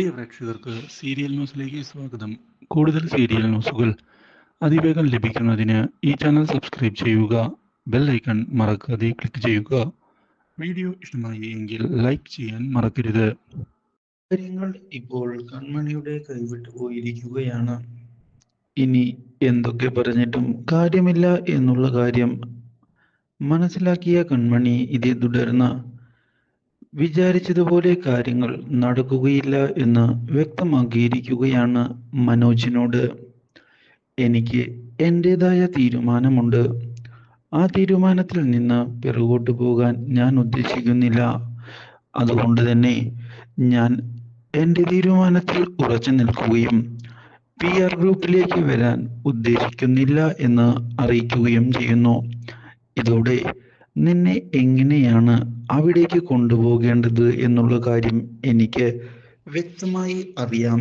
പ്രിയ പ്രേക്ഷകർക്ക് സീരിയൽ ന്യൂസിലേക്ക് സ്വാഗതം. കൂടുതൽ സീരിയൽ ന്യൂസുകൾ അതിവേഗം ലഭിക്കുന്നതിന് ഈ ചാനൽ സബ്സ്ക്രൈബ് ചെയ്യുക ബെൽ ഐക്കൺ മറക്കാതെ ക്ലിക്ക് ചെയ്യുക. വീഡിയോ ഇഷ്ടമായി എങ്കിൽ ലൈക്ക് ചെയ്യാൻ മറക്കരുത്. കാര്യങ്ങൾ ഇപ്പോൾ കൺമണിയുടെ കൈവിട്ടു പോയിരിക്കുകയാണ്. ഇനി എന്തൊക്കെ പറഞ്ഞിട്ടും കാര്യമില്ല എന്നുള്ള കാര്യം മനസ്സിലാക്കിയ കൺമണി ഇതേ തുടർന്ന് വിചാരിച്ചതുപോലെ കാര്യങ്ങൾ നടക്കുകയില്ല എന്ന് വ്യക്തമാക്കിയിരിക്കുകയാണ് മനോജിനോട്. എനിക്ക് എന്റെതായ തീരുമാനമുണ്ട്. ആ തീരുമാനത്തിൽ നിന്ന് പിറകോട്ട് പോകാൻ ഞാൻ ഉദ്ദേശിക്കുന്നില്ല. അതുകൊണ്ട് തന്നെ ഞാൻ എന്റെ തീരുമാനത്തിൽ ഉറച്ചു നിൽക്കുകയും പി ആർ ഗ്രൂപ്പിലേക്ക് വരാൻ ഉദ്ദേശിക്കുന്നില്ല എന്ന് അറിയിക്കുകയും ചെയ്യുന്നു. ഇതോടെ നിന്നെ എങ്ങനെയാണ് അവിടേക്ക് കൊണ്ടുപോകേണ്ടത് എന്നുള്ള കാര്യം എനിക്ക് വ്യക്തമായി അറിയാം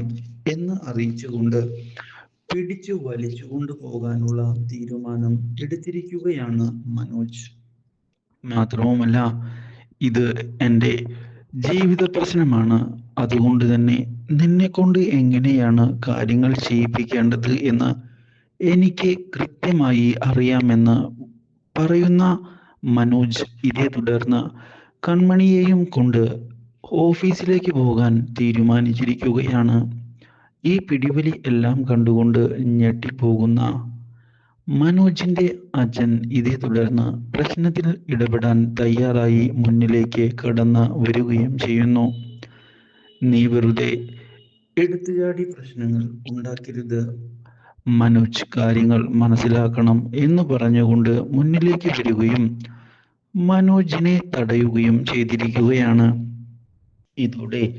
എന്ന് അറിയിച്ചുകൊണ്ട് പിടിച്ചു വലിച്ചു കൊണ്ടുപോകാനുള്ള തീരുമാനം എടുത്തിരിക്കുകയാണ് മനോജ്. മാത്രവുമല്ല ഇത് എന്റെ ജീവിത പ്രശ്നമാണ്. അതുകൊണ്ട് തന്നെ നിന്നെ കൊണ്ട് എങ്ങനെയാണ് കാര്യങ്ങൾ ചെയ്യിപ്പിക്കേണ്ടത് എന്ന് എനിക്ക് കൃത്യമായി അറിയാമെന്ന് പറയുന്ന മനോജ് ഇതേ തുടർന്ന് കൺമണിയെയും കൊണ്ട് ഓഫീസിലേക്ക് പോകാൻ തീരുമാനിച്ചിരിക്കുകയാണ്. ഈ പിടിവലി എല്ലാം കണ്ടുകൊണ്ട് ഞെട്ടിപ്പോകുന്ന മനോജിന്റെ അച്ഛൻ ഇതേ തുടർന്ന് പ്രശ്നത്തിൽ ഇടപെടാൻ തയ്യാറായി മുന്നിലേക്ക് കടന്ന് വരികയും ചെയ്യുന്നു. നീ വെറുതെ എടുത്തുചാടി പ്രശ്നങ്ങൾ ഉണ്ടാക്കരുത്. മനോജ് കാര്യങ്ങൾ മനസ്സിലാക്കണം എന്ന് പറഞ്ഞുകൊണ്ട് മുന്നിലേക്ക് വരികയും മനോജിനെ തടയുകയും ചെയ്തിരിക്കുകയാണ്. ഇതോടെ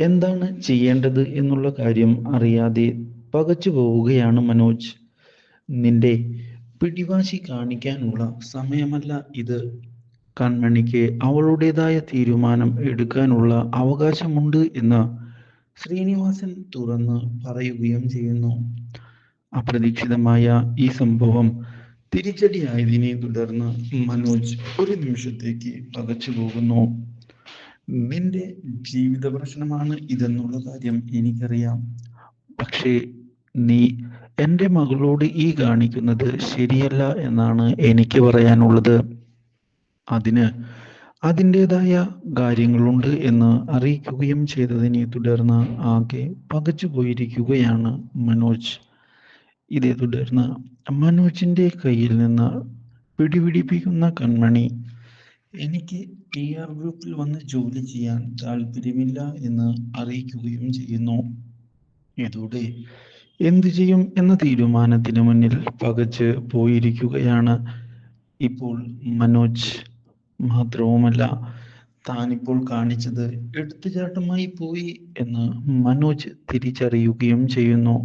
എന്താണ് ചെയ്യേണ്ടത് എന്നുള്ള കാര്യം അറിയാതെ പകച്ചു പോവുകയാണ് മനോജ്. നിന്റെ പിടിവാശി കാണിക്കാനുള്ള സമയമല്ല ഇത്. കൺമണിക്ക് അവളുടേതായ തീരുമാനം എടുക്കാനുള്ള അവകാശമുണ്ട് എന്ന് ശ്രീനിവാസൻ തുറന്ന് പറയുകയും ചെയ്യുന്നു. അപ്രതീക്ഷിതമായ ഈ സംഭവം തിരിച്ചടിയായതിനെ തുടർന്ന് മനോജ് ഒരു നിമിഷത്തേക്ക് പകച്ചു പോകുന്നു. നിന്റെ ജീവിത പ്രശ്നമാണ് ഇതെന്നുള്ള കാര്യം എനിക്കറിയാം. പക്ഷേ നീ എന്റെ മകളോട് ഈ കാണിക്കുന്നത് ശരിയല്ല എന്നാണ് എനിക്ക് പറയാനുള്ളത്. അതിന് അതിന്റെതായ കാര്യങ്ങളുണ്ട് എന്ന് അറിയിക്കുകയും ചെയ്തതിനെ തുടർന്ന് ആകെ പകച്ചു പോയിരിക്കുകയാണ് മനോജ്. ഇതേ തുടർന്ന് മനോജിന്റെ കയ്യിൽ നിന്ന് പിടിപിടിപ്പിക്കുന്ന കൺമണി എനിക്ക് ടി ആർ ഗ്രൂപ്പിൽ വന്ന് ജോലി ചെയ്യാൻ താല്പര്യമില്ല എന്ന് അറിയിക്കുകയും ചെയ്യുന്നു. ഇതോടെ എന്തു ചെയ്യും എന്ന തീരുമാനത്തിന് മുന്നിൽ പകച്ച് പോയിരിക്കുകയാണ് ഇപ്പോൾ മനോജ്. മാത്രവുമല്ല താനിപ്പോൾ കാണിച്ചത് എടുത്തുചാട്ടമായി പോയി എന്ന് മനോജ് തിരിച്ചറിയുകയും ചെയ്യുന്നു.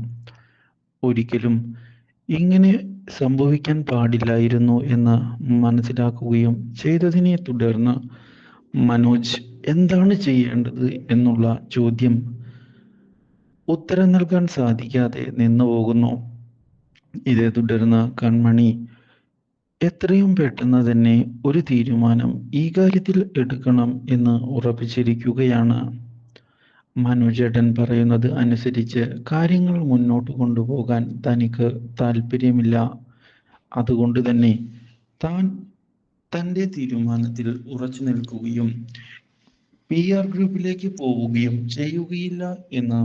ഒരിക്കലും ഇങ്ങനെ സംഭവിക്കാൻ പാടില്ലായിരുന്നു എന്ന് മനസ്സിലാക്കുകയും ചെയ്തതിനെ തുടർന്ന് മനോജ് എന്താണ് ചെയ്യേണ്ടത് എന്നുള്ള ചോദ്യം ഉത്തരം നൽകാൻ സാധിക്കാതെ നിന്നു പോകുന്നു. ഇതേ തുടർന്ന് കൺമണി എത്രയും പെട്ടെന്ന് തന്നെ ഒരു തീരുമാനം ഈ കാര്യത്തിൽ എടുക്കണം എന്ന് ഉറപ്പിച്ചിരിക്കുകയാണ്. മനോജേട്ടൻ പറയുന്നത് അനുസരിച്ച് കാര്യങ്ങൾ മുന്നോട്ട് കൊണ്ടുപോകാൻ തനിക്ക് താല്പര്യമില്ല. അതുകൊണ്ട് തന്നെ താൻ തന്റെ തീരുമാനത്തിൽ ഉറച്ചു നിൽക്കുകയും പി ആർ ഗ്രൂപ്പിലേക്ക് പോവുകയും ചെയ്യുകയില്ല എന്ന്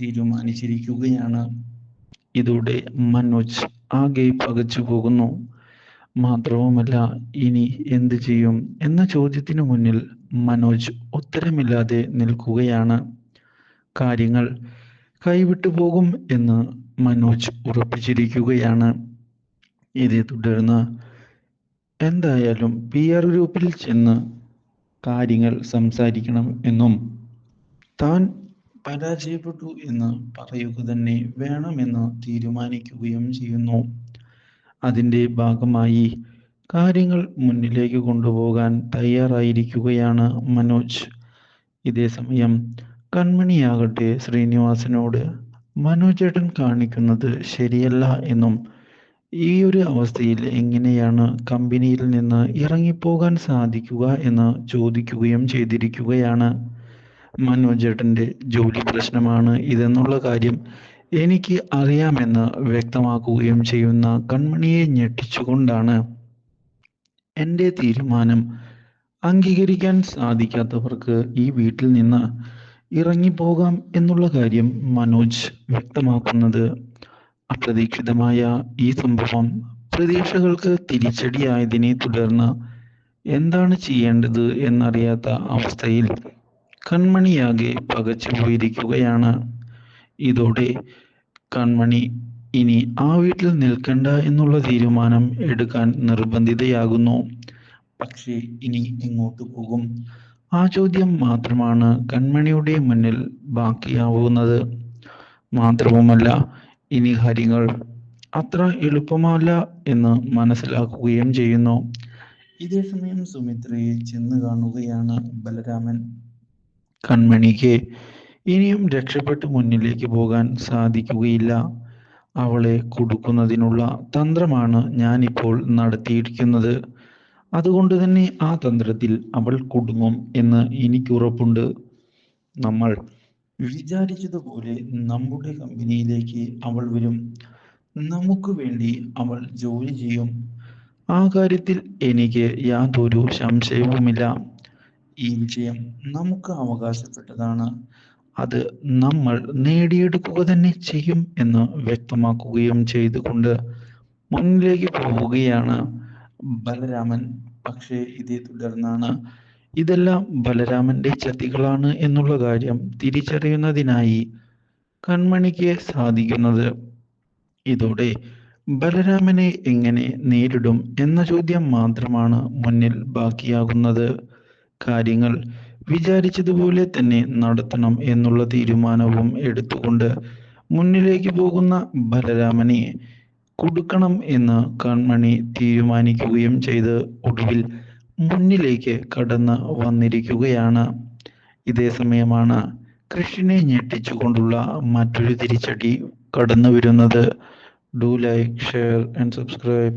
തീരുമാനിച്ചിരിക്കുകയാണ്. ഇതോടെ മനോജ് ആകെ പകച്ചു പോകുന്നു. മാത്രവുമല്ല ഇനി എന്ത് ചെയ്യും? എന്ന ചോദ്യത്തിനു മുന്നിൽ മനോജ് ഉത്തരമില്ലാതെ നിൽക്കുകയാണ്. കാര്യങ്ങൾ കൈവിട്ടു പോകും എന്ന് മനോജ് ഉറപ്പിച്ചിരിക്കുകയാണ്. ഇതേ തുടർന്ന് എന്തായാലും പി ആർ ഗ്രൂപ്പിൽ ചെന്ന് കാര്യങ്ങൾ സംസാരിക്കണം എന്നും താൻ പരാജയപ്പെട്ടു എന്ന് പറയുക തന്നെ വേണമെന്ന് തീരുമാനിക്കുകയും ചെയ്യുന്നു. അതിന്റെ ഭാഗമായി കാര്യങ്ങൾ മുന്നിലേക്ക് കൊണ്ടുപോകാൻ തയ്യാറായിരിക്കുകയാണ് മനോജ്. ഇതേ സമയം കൺമണിയാകട്ടെ ശ്രീനിവാസനോട്. മനോജേട്ടൻ കാണിക്കുന്നത് ശരിയല്ല എന്നും ഈ ഒരു അവസ്ഥയിൽ എങ്ങനെയാണ് കമ്പനിയിൽ നിന്ന് ഇറങ്ങിപ്പോകാൻ സാധിക്കുക എന്ന് ചോദിക്കുകയും ചെയ്തിരിക്കുകയാണ്. മനോജേട്ടന്റെ ജോലി പ്രശ്നമാണ് ഇതെന്നുള്ള കാര്യം എനിക്ക് അറിയാമെന്ന് വ്യക്തമാക്കുകയും ചെയ്യുന്ന കൺമണിയെ ഞെട്ടിച്ചുകൊണ്ടാണ് എന്റെ തീരുമാനം അംഗീകരിക്കാൻ സാധിക്കാത്തവർക്ക് ഈ വീട്ടിൽ നിന്ന് ഇറങ്ങിപ്പോകാം എന്നുള്ള കാര്യം മനോജ് വ്യക്തമാക്കുന്നത് അപ്രതീക്ഷിതമായ ഈ സംഭവം പ്രതീക്ഷകൾക്ക് തിരിച്ചടിയായതിനെ തുടർന്ന് എന്താണ് ചെയ്യേണ്ടത് എന്നറിയാത്ത അവസ്ഥയിൽ കൺമണിയാകെ പകച്ചു പോയിരിക്കുകയാണ്. ഇതോടെ കൺമണി ഇനി ആ വീട്ടിൽ നിൽക്കണ്ട എന്നുള്ള തീരുമാനം എടുക്കാൻ നിർബന്ധിതയാകുന്നു. പക്ഷേ ഇനി ഇങ്ങോട്ട് പോകും. ആ ചോദ്യം മാത്രമാണ് കൺമണിയുടെ മുന്നിൽ ബാക്കിയാവുന്നത്. മാത്രവുമല്ല ഇനി കാര്യങ്ങൾ അത്ര എളുപ്പമല്ല എന്ന് മനസ്സിലാക്കുകയും ചെയ്യുന്നു. ഇതേ സമയം സുമിത്രയെ ചെന്ന് കാണുകയാണ് ബലരാമൻ. കൺമണിക്ക് ഇനിയും രക്ഷപ്പെട്ട് മുന്നിലേക്ക് പോകാൻ സാധിക്കുകയില്ല. അവളെ കൊടുക്കുന്നതിനുള്ള തന്ത്രമാണ് ഞാനിപ്പോൾ നടത്തിയിരിക്കുന്നത്. അതുകൊണ്ട് തന്നെ ആ തന്ത്രത്തിൽ അവൾ കുടുങ്ങും എന്ന് എനിക്കുറപ്പുണ്ട് നമ്മൾ വിചാരിച്ചതുപോലെ നമ്മുടെ കമ്പനിയിലേക്ക് അവൾ വരും. നമുക്ക് വേണ്ടി അവൾ ജോലി ചെയ്യും. ആ കാര്യത്തിൽ എനിക്ക് യാതൊരു സംശയവുമില്ല. ഈ വിജയം നമുക്ക് അവകാശപ്പെട്ടതാണ്. അത് നമ്മൾ നേടിയെടുക്കുക തന്നെ ചെയ്യും എന്ന് വ്യക്തമാക്കുകയും ചെയ്തുകൊണ്ട് മുന്നിലേക്ക് പോവുകയാണ് ബലരാമൻ പക്ഷേ ഇതേ തുടർന്നാണ്. ഇതെല്ലാം ബലരാമന്റെ ചതികളാണ് എന്നുള്ള കാര്യം തിരിച്ചറിയുന്നതിനായി കൺമണിക്ക് സാധിക്കുന്നത്. ഇതോടെ ബലരാമനെ എങ്ങനെ നേരിടും എന്ന ചോദ്യം മാത്രമാണ് മുന്നിൽ ബാക്കിയാകുന്നത്. കാര്യങ്ങൾ വിചാരിച്ചതുപോലെ തന്നെ നടത്തണം എന്നുള്ള തീരുമാനവും എടുത്തുകൊണ്ട് മുന്നിലേക്ക് പോകുന്ന ബലരാമനെ കൊടുക്കണം എന്ന് കൺമണി തീരുമാനിക്കുകയും ചെയ്ത് ഒടുവിൽ മുന്നിലേക്ക് കടന്ന് വന്നിരിക്കുകയാണ്. ഇതേ സമയമാണ് കൃഷിനെ ഞെട്ടിച്ചുകൊണ്ടുള്ള മറ്റൊരു തിരിച്ചടി കടന്നു വരുന്നത് do like share and subscribe